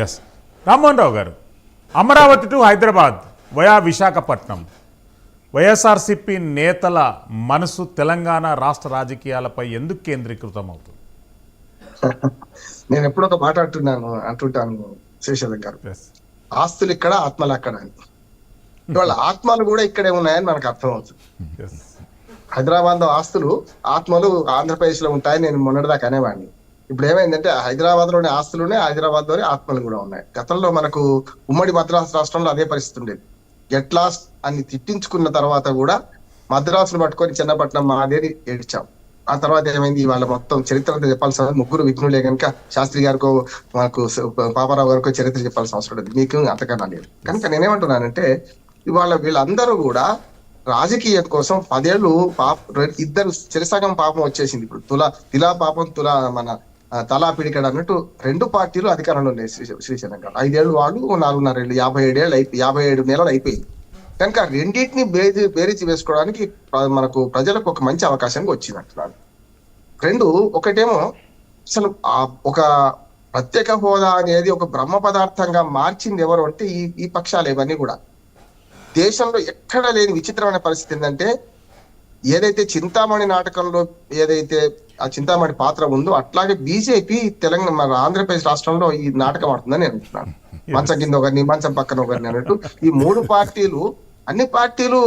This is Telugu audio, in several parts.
S Rammohan Rao garu Amaravati to Hyderabad via Visakhapatnam. YSRCP నేతల మనసు తెలంగాణ రాష్ట్ర రాజకీయాలపై ఎందుకు కేంద్రీకృతం అవుతుంది నేను ఎప్పుడో ఒక మాట అంటున్నాను అంటుంటాను శేషాద్ గారు. ఆస్తులు ఇక్కడ ఆత్మలు అక్కడ అని. ఇవాళ ఆత్మలు కూడా ఇక్కడే ఉన్నాయని మనకు అర్థం అవుతుంది ఎస్ హైదరాబాద్లో ఆస్తులు ఆత్మలు ఆంధ్రప్రదేశ్లో ఉంటాయని నేను మొన్నటిదాకా అనేవాడిని. ఇప్పుడు ఏమైందంటే హైదరాబాద్లోని ఆస్తులునే హైదరాబాద్లోని ఆత్మలు కూడా ఉన్నాయి. గతంలో మనకు ఉమ్మడి మద్రాసు రాష్ట్రంలో అదే పరిస్థితి ఉండేది. ఎట్లా అని తిట్టించుకున్న తర్వాత కూడా మద్రాసును పట్టుకొని చిన్నపట్నం మాదేని ఏడ్చాం. ఆ తర్వాత ఏమైంది? ఇవాళ మొత్తం చరిత్ర అంతా చెప్పాల్సిన ముగ్గురు విఘ్నులే కనుక శాస్త్రి గారికో మాకు పాపారావు గారికో చరిత్ర చెప్పాల్సిన అవసరం లేదు. మీకు అంతకన్నా లేదు. కనుక నేనేమంటున్నానంటే ఇవాళ వీళ్ళందరూ కూడా రాజకీయం కోసం పదేళ్ళు పాప ఇద్దరు చిరసగం పాపం వచ్చేసింది ఇప్పుడు. తులా తిలా పాపం తులా మన తలా పిడికడ అన్నట్టు రెండు పార్టీలు అధికారంలో ఉన్నాయి శ్రీ శ్రీశైలం గారు ఐదేళ్ళు వాళ్ళు నాలుగున్నర ఏళ్ళు యాభై ఏడేళ్ళు అయిపోయి యాభై ఏడు నెలలు అయిపోయింది. కనుక రెండింటిని బేరీ బేరీచి వేసుకోవడానికి మనకు ప్రజలకు ఒక మంచి అవకాశంగా వచ్చింది అంటున్నాను రెండు ఒకటేమో అసలు ఒక ప్రత్యేక హోదా అనేది ఒక బ్రహ్మ పదార్థంగా మార్చింది ఎవరు అంటే ఈ ఈ పక్షాలు ఇవన్నీ కూడా. దేశంలో ఎక్కడ లేని విచిత్రమైన పరిస్థితి ఏంటంటే ఏదైతే చింతామణి నాటకంలో ఏదైతే ఆ చింతామణి పాత్ర ఉందో అట్లాగే బీజేపీ తెలంగాణ మన ఆంధ్రప్రదేశ్ రాష్ట్రంలో ఈ నాటకం ఆడుతుందని నేను అంటున్నాను. మంచం కింద ఒకరిని మంచం పక్కన ఒకరిని అన్నట్టు. ఈ మూడు పార్టీలు అన్ని పార్టీలు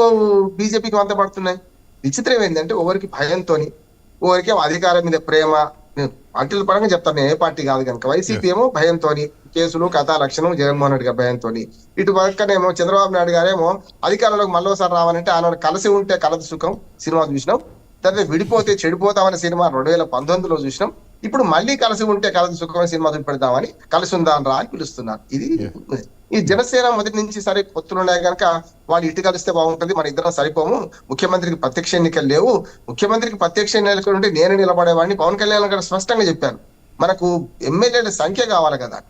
బీజేపీకి వంతపడుతున్నాయి. విచిత్రం ఏంటంటే ఒకరికి భయంతోని ఒకరికి అధికారం మీద ప్రేమ పార్టీల పరంగా చెప్తాను నేను ఏ పార్టీ కాదు కనుక. వైసీపీ ఏమో భయంతోని కేసులు కథా లక్షణం జగన్మోహన్ రెడ్డి గారి భయంతోని. ఇటు పక్కనేమో చంద్రబాబు నాయుడు గారేమో అధికారంలోకి మళ్ళోసారి రావాలంటే ఆయన కలిసి ఉంటే కలదు సుఖం సినిమా చూసినాం. తర్వాత విడిపోతే చెడిపోతామనే సినిమా రెండు వేల పంతొమ్మిదిలో చూసినాం. ఇప్పుడు మళ్ళీ కలిసి ఉంటే కలదు సుఖం సినిమా చూపెడదామని కలిసి ఉందాం రా అని పిలుస్తున్నారు. ఇది ఈ జనసేన మొదటి నుంచి సరే పొత్తులు ఉన్నాయి కనుక వాళ్ళు ఇటు కలిస్తే బాగుంటుంది మన ఇద్దరం సరిపోము. ముఖ్యమంత్రికి ప్రత్యక్ష ఎన్నికలు లేవు. ముఖ్యమంత్రికి ప్రత్యక్ష ఎన్నికలు ఉంటే నేను నిలబడేవాడిని. పవన్ కళ్యాణ్ గారు స్పష్టంగా చెప్పాను మనకు ఎమ్మెల్యేల సంఖ్య కావాలి కదా.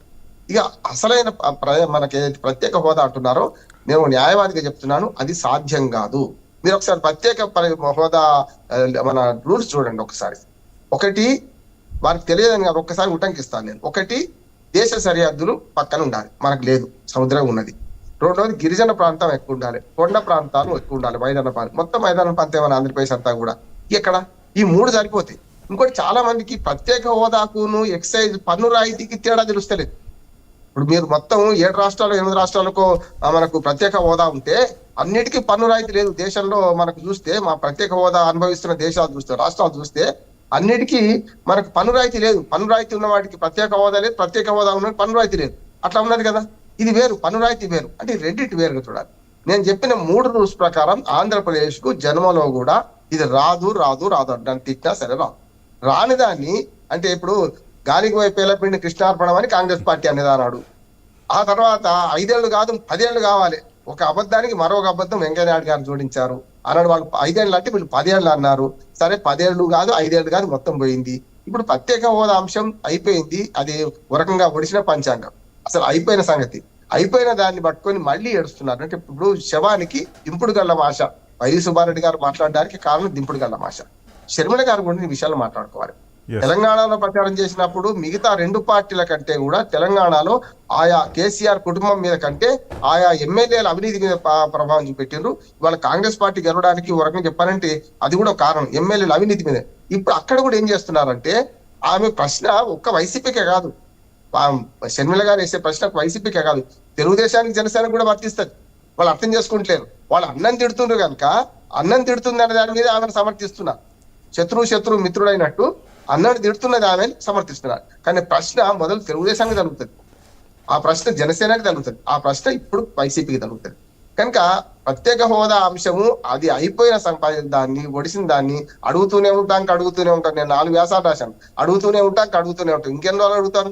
ఇక అసలైన ప్ర- మనకి ఏదైతే ప్రత్యేక హోదా అంటున్నారో నేను న్యాయవాదిగా చెప్తున్నాను అది సాధ్యం కాదు. మీరు ఒకసారి ప్రత్యేక పరి- హోదా మన రూల్స్ చూడండి ఒకసారి. ఒకటి వారికి తెలియదని ఒక్కసారి ఉటంకిస్తాను నేను. ఒకటి దేశ సరిహద్దులు పక్కన ఉండాలి. మనకు లేదు సముద్రం ఉన్నది. రెండవది గిరిజన ప్రాంతం ఎక్కువ ఉండాలి. కొండ ప్రాంతాలు ఎక్కువ ఉండాలి మైదాన ప్రాంతం. మొత్తం మైదాన ప్రాంతం ఏమైనా ఆంధ్రప్రదేశ్ అంతా కూడా. ఎక్కడ? ఈ మూడు సరిపోతాయి. ఇంకోటి చాలా మందికి ప్రత్యేక హోదాకును ఎక్సైజ్ పన్ను రాయితీకి తేడా తెలుస్తలేదు. ఇప్పుడు మీరు మొత్తం ఏడు రాష్ట్రాలు ఎనిమిది రాష్ట్రాలకు మనకు ప్రత్యేక హోదా ఉంటే అన్నిటికీ పన్ను రాయితీ లేదు. దేశంలో మనకు చూస్తే మా ప్రత్యేక హోదా అనుభవిస్తున్న దేశాలు చూస్తే రాష్ట్రాలు చూస్తే అన్నిటికీ మనకు పన్ను రాయితీ లేదు. పన్ను రాయితీ ఉన్న వాటికి ప్రత్యేక హోదా లేదు. ప్రత్యేక హోదా ఉన్న పన్ను రాయితీ లేదు. అట్లా ఉన్నది కదా? ఇది వేరు. పన్ను రాయితీ వేరు. అంటే రెండింటి వేరుగా చూడాలి. నేను చెప్పిన మూడు రూల్స్ ప్రకారం ఆంధ్రప్రదేశ్కు జన్మలో కూడా ఇది రాదు రాదు రాదు అంటాను. తిట్టినా సరే రాదు. రాని దాన్ని అంటే ఇప్పుడు గాలికి వైపు పేలపిండి కృష్ణార్పణం అని కాంగ్రెస్ పార్టీ అనేది అన్నాడు. ఆ తర్వాత ఐదేళ్ళు కాదు పదేళ్ళు కావాలి. ఒక అబద్ధానికి మరొక అబద్ధం వెంకయ్య నాయుడు గారు జోడించారు. అన్నాడు వాళ్ళు ఐదేళ్ళు అంటే వీళ్ళు పదేళ్ళు అన్నారు. సరే పదేళ్ళు కాదు ఐదేళ్ళు కాదు మొత్తం పోయింది. ఇప్పుడు ప్రత్యేక హోదా అంశం అయిపోయింది. అది ఒక రకంగా ఒడిసిన పంచాంగం. అసలు అయిపోయిన సంగతి. అయిపోయిన దాన్ని పట్టుకొని మళ్ళీ ఏడుస్తున్నారు. అంటే ఇప్పుడు శవానికి దింపుడు గల్ల భాష వై సుబ్బారెడ్డి గారు మాట్లాడడానికి కారణం దింపుడు గల్ల భాష షర్మిల గారు కూడా విషయాలు మాట్లాడుకోవాలి. తెలంగాణలో ప్రచారం చేసినప్పుడు మిగతా రెండు పార్టీల కంటే కూడా తెలంగాణలో ఆయా కేసీఆర్ కుటుంబం మీద కంటే ఆయా ఎమ్మెల్యేల అవినీతి మీద ప్రభావం చూపెట్టిండ్రు. ఇవాళ కాంగ్రెస్ పార్టీ గెలవడానికి ఒక రకంగా చెప్పాలంటే అది కూడా కారణం. ఎమ్మెల్యేల అవినీతి మీద. ఇప్పుడు అక్కడ కూడా ఏం చేస్తున్నారంటే ఆమె ప్రశ్న ఒక్క వైసీపీకే కాదు. షర్మిల గారు వేసే ప్రశ్న వైసీపీకే కాదు. తెలుగుదేశానికి జనసేన కూడా వర్తిస్తుంది. వాళ్ళు అర్థం చేసుకుంటలేరు. వాళ్ళు అన్నం తిడుతుండ్రు కనుక అన్నం తిడుతుందనే దాని మీద ఆమెను సమర్థిస్తున్నారు శత్రువు శత్రువు మిత్రుడైనట్టు అన్నను తిడుతున్నది ఆమె సమర్థిస్తున్నారు. కానీ ప్రశ్న మొదలు తెలుగుదేశానికి తగులుతుంది ఆ ప్రశ్న జనసేనకి తగులుతుంది ఆ ప్రశ్న ఇప్పుడు వైసీపీకి తగులుతుంది కనుక ప్రత్యేక హోదా అంశము అది అయిపోయిన సంపాదించిన దాన్ని ఒడిసిన దాన్ని అడుగుతూనే ఉంటాం అడుగుతూనే ఉంటాను నేను నాలుగు వ్యాసాలు రాశాను. అడుగుతూనే ఉంటాం అడుగుతూనే ఉంటాం. ఇంకెన్ని రోజులు అడుగుతాను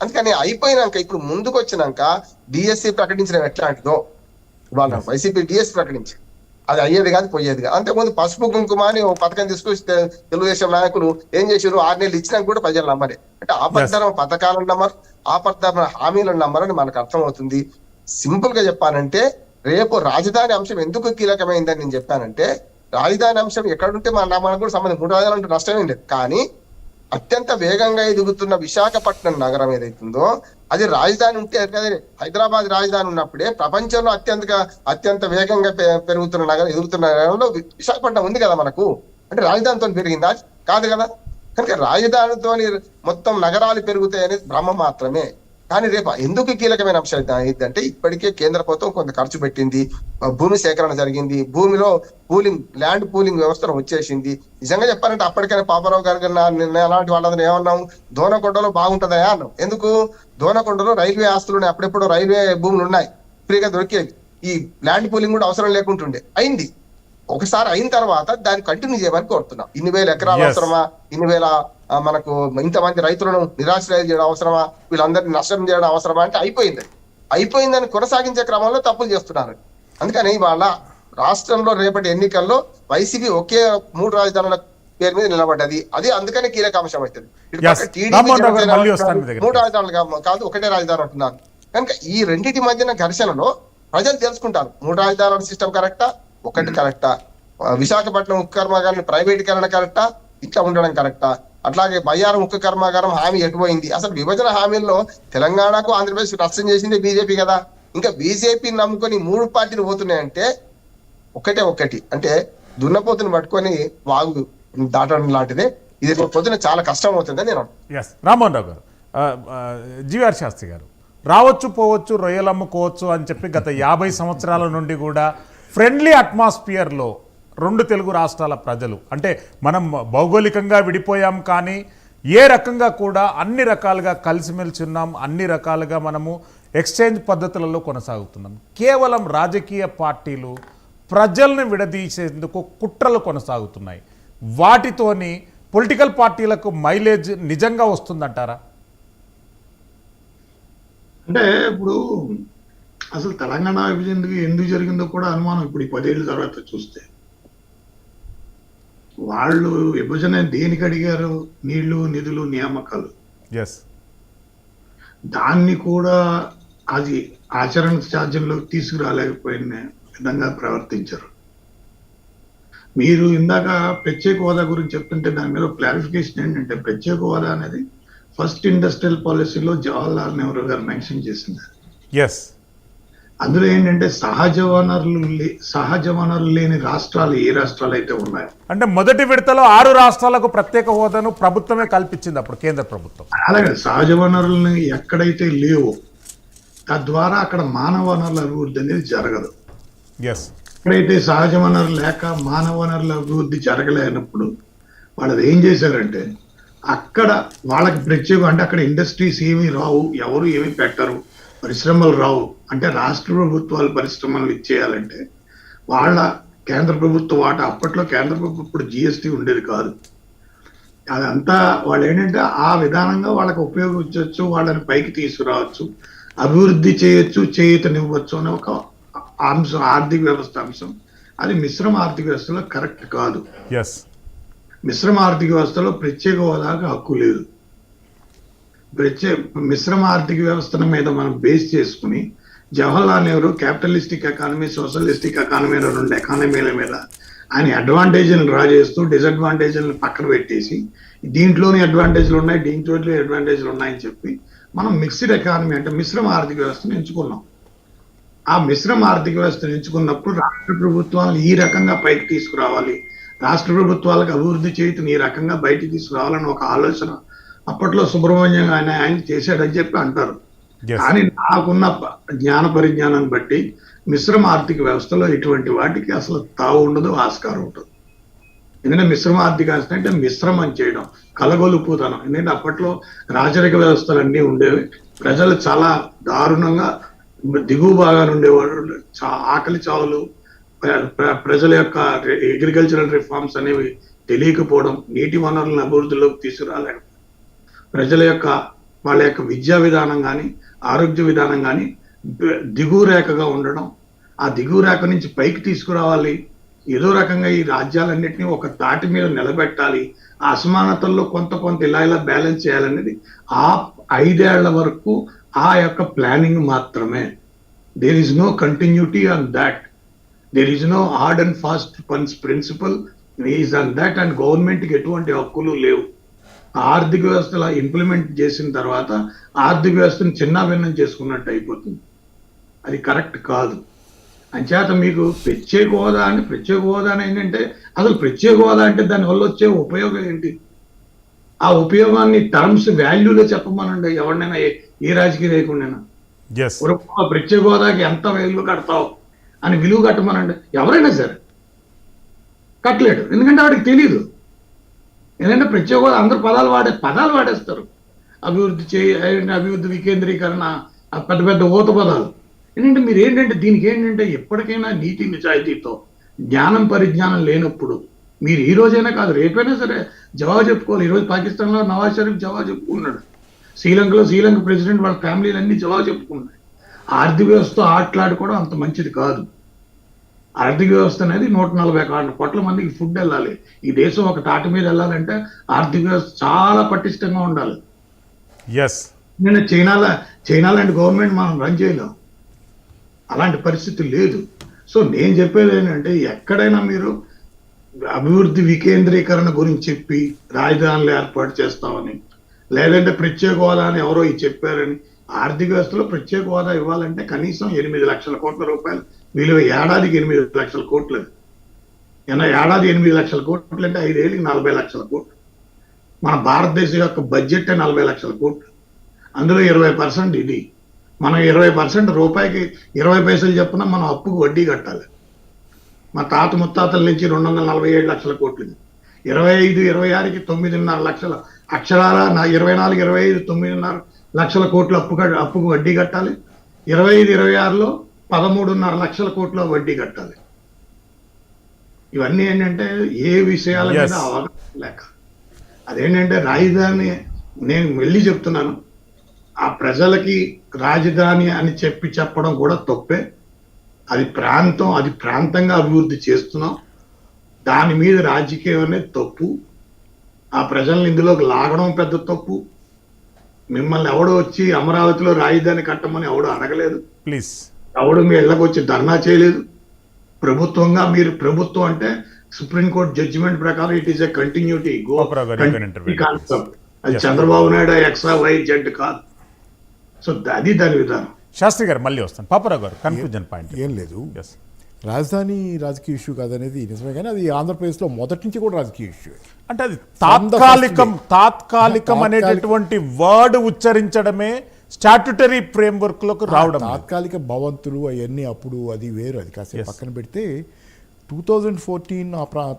అందుకని అయిపోయినాక ఇప్పుడు ముందుకు వచ్చినాక డిఎస్సి ప్రకటించడం ఎట్లాంటిదో? వాళ్ళ వైసీపీ డిఎస్సి ప్రకటించి అది అయ్యేది కాదు పోయేది కాదు. అంతకుముందు పసుపు కుంకుమ అని ఓ పథకం తీసుకొచ్చి తెలుగుదేశం నాయకులు ఏం చేశారు? ఆరు నెలలు ఇచ్చినాక కూడా ప్రజలు నమ్మరే అంటే ఆపద్ధర్మ పథకాలను నమ్మరు ఆపద్ధర్మ హామీలను నమ్మరని మనకు అర్థమవుతుంది. సింపుల్గా చెప్పానంటే రేపు రాజధాని అంశం ఎందుకు కీలకమైందని నేను చెప్పానంటే రాజధాని అంశం ఎక్కడుంటే మన మనకు కూడా సంబంధం మూడు రాజధానులు ఉంటే నష్టమేం లేదు. కానీ అత్యంత వేగంగా ఎదుగుతున్న విశాఖపట్నం నగరం ఏదైతుందో అది రాజధాని ఉంటే అదే హైదరాబాద్ రాజధాని ఉన్నప్పుడే ప్రపంచంలో అత్యంత అత్యంత వేగంగా పె- పెరుగుతున్న నగరం ఎదుగుతున్న నగరంలో విశాఖపట్నం ఉంది కదా మనకు. అంటే రాజధానితో పెరిగిందా? కాదు కదా. కనుక రాజధానితో మొత్తం నగరాలు పెరుగుతాయి భ్రమ మాత్రమే. కానీ రేపు ఎందుకు కీలకమైన అంశం ఏంటంటే ఇప్పటికే కేంద్ర ప్రభుత్వం కొంత ఖర్చు పెట్టింది. భూమి సేకరణ జరిగింది. భూమిలో పూలింగ్ ల్యాండ్ పూలింగ్ వ్యవస్థ వచ్చేసింది. నిజంగా చెప్పాలంటే అప్పటికైనా పాపారావు గారు నిన్న అలాంటి వాళ్ళని ఏమన్నాం దోనకొండలో బాగుంటుందా అన్నాం ఎందుకు? దోనకొండలో రైల్వే ఆస్తులు ఉన్నాయి అప్పుడెప్పుడు రైల్వే భూములు ఉన్నాయి ఫ్రీగా దొరికేవి. ఈ ల్యాండ్ పూలింగ్ కూడా అవసరం లేకుంటుండే. అయింది. ఒకసారి అయిన తర్వాత దాన్ని కంటిన్యూ చేయమని కోరుతున్నాం. ఇన్ని వేల ఎకరాలు. అవసరమా? ఇన్ని వేల మనకు ఇంతమంది రైతులను నిరాశ్రయం చేయడం అవసరమా? వీళ్ళందరినీ నష్టం చేయడం అవసరమా? అంటే అయిపోయింది. అయిపోయిందని కొనసాగించే క్రమంలో తప్పులు చేస్తున్నారు. అందుకని వాళ్ళ రాష్ట్రంలో రేపటి ఎన్నికల్లో వైసీపీ ఒకే మూడు రాజధానుల పేరు మీద నిలబడ్డది. అది అందుకనే కీలక అంశం అవుతుంది. మూడు రాజధానులు కాదు ఒకటే రాజధాని అంటున్నారు. కనుక ఈ రెండింటి మధ్యన ఘర్షణలో ప్రజలు తెలుసుకుంటారు. మూడు రాజధానుల సిస్టమ్ కరెక్టా ఒకటి కరెక్టా? విశాఖపట్నం ఉక్కు కర్మాగారం ప్రైవేటీకరణ కరెక్టా? ఇట్లా ఉండడం కరెక్టా? అట్లాగే బయ్యారం ఉక్కు కర్మాగారం హామీ ఎటుపోయింది? అసలు విభజన హామీల్లో తెలంగాణకు ఆంధ్రప్రదేశ్ నష్టం చేసింది బీజేపీ కదా? ఇంకా బీజేపీ నమ్ముకొని మూడు పార్టీలు పోతున్నాయంటే ఒకటే ఒకటి. అంటే దున్నపోతుని పట్టుకొని వాగు దాటడం లాంటిదే. ఇది పొద్దున చాలా కష్టం అవుతుందని నేను ఎస్ రామ్మోహన్ రావు గారు జీవీఆర్ శాస్త్రి గారు రావచ్చు పోవచ్చు రొయ్యలు అమ్ముకోవచ్చు అని చెప్పి గత యాభై సంవత్సరాల నుండి కూడా ఫ్రెండ్లీ అట్మాస్ఫియర్లో రెండు తెలుగు రాష్ట్రాల ప్రజలు అంటే మనం భౌగోళికంగా విడిపోయాం కానీ ఏ రకంగా కూడా అన్ని రకాలుగా కలిసిమెలిసి ఉన్నాం అన్ని రకాలుగా మనము ఎక్స్చేంజ్ పద్ధతులలో కొనసాగుతున్నాం. కేవలం రాజకీయ పార్టీలు ప్రజల్ని విడదీసేందుకు కుట్రలు కొనసాగుతున్నాయి. వాటితోని పొలిటికల్ పార్టీలకు మైలేజ్ నిజంగా వస్తుందంటారా? అంటే ఇప్పుడు అసలు తెలంగాణ విభజన ఎందుకు జరిగిందో కూడా అనుమానం ఇప్పుడు ఈ పదేళ్ళ తర్వాత చూస్తే. వాళ్ళు విభజన దేనికి అడిగారు? నీళ్ళు నిధులు నియామకాలు. దాన్ని కూడా అది ఆచరణ సాధ్యంలోకి తీసుకురాలేకపోయిన విధంగా ప్రవర్తించారు. మీరు ఇందాక ప్రత్యేక హోదా గురించి చెప్తుంటే దాని మీద క్లారిఫికేషన్ ఏంటంటే ప్రత్యేక హోదా అనేది ఫస్ట్ ఇండస్ట్రియల్ పాలసీలో జవహర్లాల్ నెహ్రూ గారు మెన్షన్ చేసింది. ఎస్ అందులో ఏంటంటే సహజ వనరులు లే- సహజ వనరులు లేని రాష్ట్రాలు ఏ రాష్ట్రాలు అయితే ఉన్నాయో. అంటే మొదటి విడతలో ఆరు రాష్ట్రాలకు ప్రత్యేక హోదాను ప్రభుత్వమే కల్పించింది అప్పుడు కేంద్ర ప్రభుత్వం. అలాగే సహజ వనరులను ఎక్కడైతే లేవో తద్వారా అక్కడ మానవ వనరుల అభివృద్ధి అనేది జరగదు. ఎస్ ఎక్కడైతే సహజ వనరులు లేక మానవ వనరుల అభివృద్ధి జరగలేనప్పుడు వాళ్ళు ఏం చేశారంటే అక్కడ వాళ్ళకి ప్రత్యేకం అంటే అక్కడ ఇండస్ట్రీస్ ఏమీ రావు ఎవరు ఏమీ పెట్టరు. పరిశ్రమలు రావు. అంటే రాష్ట్ర ప్రభుత్వాలు పరిశ్రమలు ఇచ్చేయాలంటే వాళ్ళ కేంద్ర ప్రభుత్వ వాటా అప్పట్లో కేంద్ర ప్రభుత్వం ఇప్పుడు జిఎస్టీ ఉండేది కాదు. అదంతా వాళ్ళు ఏంటంటే ఆ విధానంగా వాళ్ళకి ఉపయోగించవచ్చు వాళ్ళని పైకి తీసుకురావచ్చు అభివృద్ధి చేయొచ్చు చేయూతనివ్వచ్చు అనే ఒక అంశం ఆర్థిక వ్యవస్థ అంశం. అది మిశ్రమ ఆర్థిక వ్యవస్థలో కరెక్ట్ కాదు. మిశ్రమ ఆర్థిక వ్యవస్థలో ప్రత్యేక హోదాకు హక్కు లేదు. ప్రత్యే మిశ్రమ ఆర్థిక వ్యవస్థల మీద మనం బేస్ చేసుకుని Jawaharlal Nehru capitalistic economy socialistic economy అనే రెండు ఎకానమీల మీద ఆయన అడ్వాంటేజ్లను డ్రా చేస్తూ డిసడ్వాంటేజ్లను పక్కన పెట్టేసి దీంట్లోని అడ్వాంటేజ్లు ఉన్నాయి దీంట్లో అడ్వాంటేజ్లు ఉన్నాయని చెప్పి మనం మిక్స్డ్ ఎకానమీ అంటే మిశ్రమ ఆర్థిక వ్యవస్థను ఎంచుకున్నాం. ఆ మిశ్రమ ఆర్థిక వ్యవస్థను ఎంచుకున్నప్పుడు రాష్ట్ర ప్రభుత్వాలను ఈ రకంగా పైకి తీసుకురావాలి. రాష్ట్ర ప్రభుత్వాలకు అభివృద్ధి చేయటం ఈ రకంగా బయటికి తీసుకురావాలని ఒక ఆలోచన అప్పట్లో సుబ్రహ్మణ్యం ఆయన ఆయన చేశాడని చెప్పి అంటారు. కానీ నాకున్న జ్ఞాన పరిజ్ఞానాన్ని బట్టి మిశ్రమ ఆర్థిక వ్యవస్థలో ఇటువంటి వాటికి అసలు తావు ఉండదు ఆస్కారం ఉంటుంది ఎందుకంటే మిశ్రమ ఆర్థిక వ్యవస్థ అంటే మిశ్రమం చేయడం కలగొలుపుతనం. ఎందుకంటే అప్పట్లో రాజరిక వ్యవస్థలు అన్నీ ఉండేవి. ప్రజలు చాలా దారుణంగా దిగువ భాగాలు ఉండేవాళ్ళు చా- ఆకలి చావులు ప్ర- ప్ర- ప్రజల యొక్క అగ్రికల్చరల్ రిఫార్మ్స్ అనేవి తెలియకపోవడం నీటి వనరులను అభివృద్ధిలోకి తీసుకురాలేకపోవడం. ప్రజల యొక్క వాళ్ళ యొక్క విద్యా విధానం కానీ ఆరోగ్య విధానం కానీ దిగువ రేఖగా ఉండడం ఆ దిగువ రేఖ నుంచి పైకి తీసుకురావాలి. ఏదో రకంగా ఈ రాజ్యాలన్నింటినీ ఒక తాటి మీద నిలబెట్టాలి. ఆ అసమానతల్లో కొంత కొంత ఇలా ఇలా బ్యాలెన్స్ చేయాలనేది ఆ ఐదేళ్ళ వరకు ఆ యొక్క ప్లానింగ్ మాత్రమే. There is no continuity on that there is no hard and fast funds principle is on that and గవర్నమెంట్కి ఎటువంటి హక్కులు లేవు. ఆర్థిక వ్యవస్థ ఇంప్లిమెంట్ చేసిన తర్వాత ఆర్థిక వ్యవస్థను చిన్నాభిన్నం చేసుకున్నట్టు అయిపోతుంది. అది కరెక్ట్ కాదు. అంచేత మీకు ప్రత్యేక హోదా అంటే ప్రత్యేక హోదా అని ఏంటంటే అసలు ప్రత్యేక హోదా అంటే దానివల్ల వచ్చే ఉపయోగం ఏంటి? ఆ ఉపయోగాన్ని టర్మ్స్ వాల్యూలో చెప్పమనండి. ఎవరినైనా ఏ- రాజకీయ ఒక ప్రత్యేక హోదాకి ఎంత విలువ కడతావు అని విలువ కట్టమనండి. ఎవరైనా సరే. కట్టలేడు. ఎందుకంటే వాడికి తెలియదు ఎందుకంటే ప్రత్యేక హోదా అందరు పదాలు వాడే పదాలు వాడేస్తారు. అభివృద్ధి చేయండి అభివృద్ధి వికేంద్రీకరణ ఆ పెద్ద పెద్ద ఊత పదాలు. ఏంటంటే మీరు ఏంటంటే దీనికి ఏంటంటే ఎప్పటికైనా నీతి నిజాయితీతో జ్ఞానం పరిజ్ఞానం లేనప్పుడు మీరు ఈ రోజైనా కాదు రేపైనా సరే జవాబు చెప్పుకోవాలి. ఈరోజు పాకిస్తాన్లో నవాజ్ షరీఫ్ జవాబు చెప్పుకున్నాడు. శ్రీలంకలో శ్రీలంక ప్రెసిడెంట్ వాళ్ళ ఫ్యామిలీలు అన్ని జవాబు చెప్పుకున్నాయి. ఆర్థిక వ్యవస్థ ఆటలాడుకోవడం అంత మంచిది కాదు. ఆర్థిక వ్యవస్థ అనేది నూట నలభై కోట్ల మందికి ఫుడ్ వెళ్ళాలి. ఈ దేశం ఒక తాటి మీద వెళ్ళాలంటే ఆర్థిక వ్యవస్థ చాలా పటిష్టంగా ఉండాలి. ఎస్ నేను చైనాలో చైనా లాంటి గవర్నమెంట్ మనం రన్ చేయలేం. అలాంటి పరిస్థితి లేదు. సో నేను చెప్పేది ఏంటంటే ఎక్కడైనా మీరు అభివృద్ధి వికేంద్రీకరణ గురించి చెప్పి రాజధానులు ఏర్పాటు చేస్తామని లేదంటే ప్రత్యేక హోదా అని ఎవరో ఇది చెప్పారని ఆర్థిక వ్యవస్థలో ప్రత్యేక హోదా ఇవ్వాలంటే కనీసం ఎనిమిది లక్షల కోట్ల రూపాయలు విలువ ఏడాదికి ఎనిమిది లక్షల కోట్లు ఏదైనా ఏడాది ఎనిమిది లక్షల కోట్లు అంటే ఐదేళ్ళకి నలభై లక్షల కోట్లు. మన భారతదేశం యొక్క బడ్జెట్ నలభై లక్షల కోట్లు. అందులో ఇరవై పర్సెంట్ ఇది. మనం ఇరవై పర్సెంట్ రూపాయికి ఇరవై పైసలు చెప్పిన మనం అప్పుకు వడ్డీ కట్టాలి. మా తాత ముత్తాతల నుంచి రెండు వందల నలభై ఏడు లక్షల కోట్లు ఇరవై ఐదు ఇరవై ఆరుకి తొమ్మిదిన్నర లక్షల అక్షరాల నా ఇరవై నాలుగు ఇరవై ఐదు తొమ్మిదిన్నర లక్షల కోట్లు అప్పు అప్పుకు వడ్డీ కట్టాలి. ఇరవై ఐదు ఇరవై ఆరులో పదమూడున్నర లక్షల కోట్ల వడ్డీ కట్టాలి. ఇవన్నీ ఏంటంటే ఏ విషయాల మీద. అవగాహన లేక. అదేంటంటే రాజధాని నేను మళ్ళీ చెప్తున్నాను. ఆ ప్రజలకి రాజధాని అని చెప్పి చెప్పడం కూడా తప్పే. అది ప్రాంతం అది ప్రాంతంగా అభివృద్ధి చేస్తున్నాం. దాని మీద రాజకీయం అనేది తప్పు. ఆ ప్రజల్ని ఇందులోకి లాగడం పెద్ద తప్పు. మిమ్మల్ని ఎవడో వచ్చి అమరావతిలో రాజధాని కట్టమని ఎవడో అడగలేదు. ప్లీజ్ ఎవడు మీ ఇళ్ళకి వచ్చి ధర్నా చేయలేదు? ప్రభుత్వంగా మీరు ప్రభుత్వం అంటే సుప్రీంకోర్టు జడ్జిమెంట్ ప్రకారం it is a continuity go. Concept అది. Chandrababu Naidu X Y Z కాదు. సో అది దాని విధానం. శాస్త్రి గారు మళ్ళీ వస్తాను. పాపరావు గారు కన్ఫ్యూజన్ పాయింట్ ఏం లేదు. రాజధాని రాజకీయ ఇష్యూ కాదనేది నిజమే కానీ అది ఆంధ్రప్రదేశ్లో మొదటి నుంచి కూడా రాజకీయ ఇష్యూ అంటే అది తాత్కాలికం తాత్కాలికం తాత్కాలిక- అనేటటువంటి వర్డ్ ఉచ్చరించడమే స్టాట్యుటరీ ఫ్రేమ్వర్క్లోకి రావడం. తాత్కాలిక భవంతులు అవన్నీ అప్పుడు అది వేరు అది కాసేపు. పక్కన పెడితే టూ థౌజండ్ ఫోర్టీన్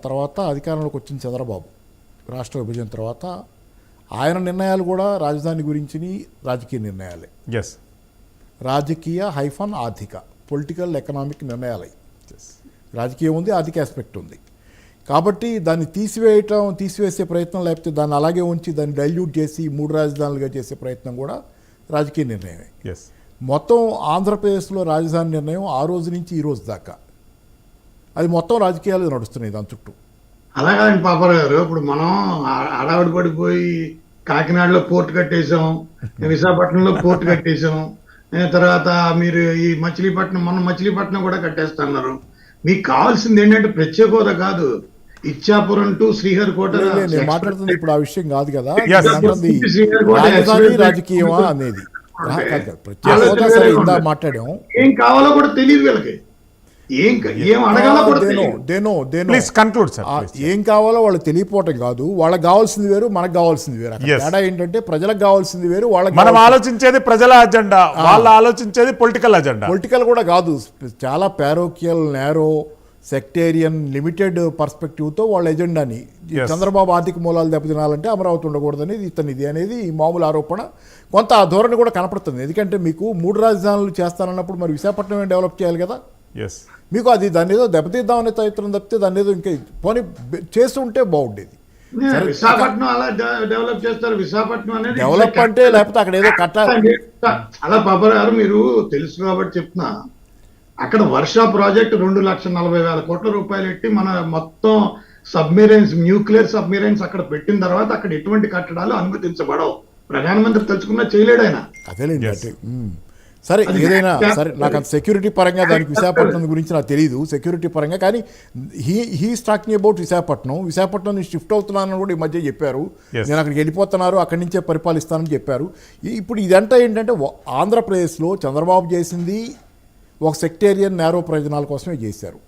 తర్వాత అధికారంలోకి వచ్చిన చంద్రబాబు రాష్ట్ర విభజన తర్వాత ఆయన నిర్ణయాలు కూడా రాజధాని గురించి రాజకీయ నిర్ణయాలే. ఎస్ రాజకీయ హైఫన్ ఆర్థిక పొలిటికల్ ఎకనామిక్ నిర్ణయాలే. రాజకీయం ఉంది ఆర్థిక ఆస్పెక్ట్ ఉంది. కాబట్టి దాన్ని తీసివేయటం తీసివేసే ప్రయత్నం లేకపోతే దాన్ని అలాగే ఉంచి దాన్ని డైల్యూట్ చేసి మూడు రాజధానులుగా చేసే ప్రయత్నం కూడా రాజకీయ నిర్ణయమే. ఎస్ మొత్తం ఆంధ్రప్రదేశ్లో రాజధాని నిర్ణయం ఆ రోజు నుంచి ఈ రోజు దాకా. అది మొత్తం రాజకీయాలు నడుస్తున్నాయి దాని చుట్టూ. అలాగండి పాపరావు గారు. ఇప్పుడు మనం హడావిడి పడిపోయి కాకినాడలో పోర్ట్ కట్టేసాం విశాఖపట్నంలో పోర్ట్ కట్టేసాం ఏ తర్వాత మీరు ఈ మచిలీపట్నం మొన్న మచిలీపట్నం కూడా కట్టేస్తున్నారు మీకు కావాల్సింది ఏంటంటే ప్రత్యేక హోదా కాదు. ఇచ్చాపురం టు శ్రీహరికోట నేను మాట్లాడుతుంది ఇప్పుడు ఆ విషయం కాదు కదా. రాజధాని. రాజకీయమా అనేది. ప్రత్యేక హోదా సరే ఇందా మాట్లాడాం. ఏం కావాలో కూడా తెలియదు వీళ్ళకి. ఏం కావాలో వాళ్ళు తెలియపోవటం కాదు. వాళ్ళకి కావాల్సింది వేరు మనకు కావాల్సింది వేరు. తేడా ఏంటంటే ప్రజలకు కావాల్సింది వేరు వాళ్ళకి మనం ఆలోచించేది ప్రజల అజెండా వాళ్ళు ఆలోచించేది పొలిటికల్ అజెండా. పొలిటికల్ కూడా కాదు. చాలా పారోకియల్ నేరో సెక్టేరియన్ లిమిటెడ్ పర్స్పెక్టివ్తో వాళ్ళ ఎజెండాని. చంద్రబాబు ఆర్థిక మూలాలు దెబ్బతినాలంటే అమరావతి ఉండకూడదనేది ఇతనిది అనేది మామూలు ఆరోపణ. కొంత ఆ ధోరణి కూడా కనపడుతుంది. ఎందుకంటే మీకు మూడు రాజధానులు చేస్తానన్నప్పుడు మరి విశాఖపట్నం డెవలప్ చేయాలి కదా? ఎస్ మీకు అది దాన్ని ఏదో దెబ్బతీద్దామనే ప్రయత్నం తప్పితే దాన్ని ఏదో ఇంకా పోనీ చేస్తుంటే బాగుండేది. విశాఖపట్నం అలా డెవలప్ చేస్తారు. విశాఖపట్నం అనేది డెవలప్ అంటే లేకపోతే అక్కడ ఏదో కట్టాలి అలా బాబా గారు మీరు తెలుసు కాబట్టి చెప్తున్నా. అక్కడ వర్ష ప్రాజెక్ట్ రెండు లక్షల నలభై వేల కోట్ల రూపాయలు పెట్టి మన మొత్తం సబ్మెరైన్స్ న్యూక్లియర్ సబ్మెరైన్స్ అక్కడ పెట్టిన తర్వాత అక్కడ ఎటువంటి కట్టడాలు అనుమతించబడవు. ప్రధానమంత్రి తెలుసుకున్నా చేయలేడు ఆయన. సరే అది ఏదైనా సరే నాకు అంత సెక్యూరిటీ పరంగా దానికి విశాఖపట్నం గురించి నాకు తెలియదు సెక్యూరిటీ పరంగా కానీ he he's talking about Visakhapatnam Visakhapatnam. నుంచి షిఫ్ట్ అవుతున్నానని కూడా ఈ మధ్య చెప్పారు. నేను అక్కడికి వెళ్ళిపోతున్నారు అక్కడి నుంచే పరిపాలిస్తానని చెప్పారు. ఇప్పుడు ఇదంతా ఏంటంటే ఆంధ్రప్రదేశ్లో చంద్రబాబు చేసింది ఒక సెక్టేరియన్ నేరో ప్రయోజనాల కోసమే చేశారు.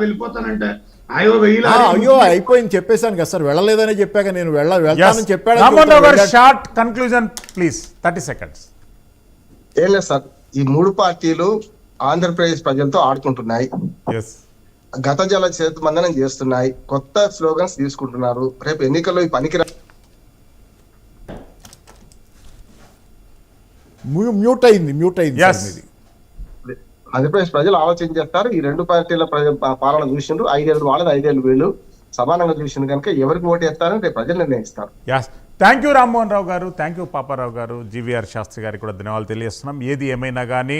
వెళ్ళిపోతానంటే. అయ్యో అయిపోయింది చెప్పేశాను కదా సార్. వెళ్ళలేదనే చెప్పాక నేను వెళ్ళ వెళ్తానని చెప్పాడు short conclusion please. Thirty seconds. ఏం లేదు సార్. ఈ మూడు పార్టీలు ఆంధ్రప్రదేశ్ ప్రజలతో ఆడుకుంటున్నాయి. ఎస్ గత జల చేతు మందనం చేస్తున్నాయి. కొత్త స్లోగన్స్ తీసుకుంటున్నారు. రేపు ఎన్నికల్లో ఈ పనికిరా మ్యూట్ అయింది మ్యూట్ అయింది ఆంధ్రప్రదేశ్ ప్రజలు ఆలోచన చేస్తారు. ఈ రెండు పార్టీల పాలన చూసిండ్రు. ఐదేళ్ళు వాళ్ళది ఐదేళ్ళు వీళ్ళు సమానంగా చూసిండు కనుక ఎవరికి ఓటు వేస్తారని రేపు ప్రజలు నిర్ణయిస్తారు. Yes thank you Rammohan Rao garu. Thank you Paparao గారు. జీవీఆర్ శాస్త్రి గారికి కూడా ధన్యవాదాలు తెలియజేస్తున్నాం. ఏది ఏమైనా కానీ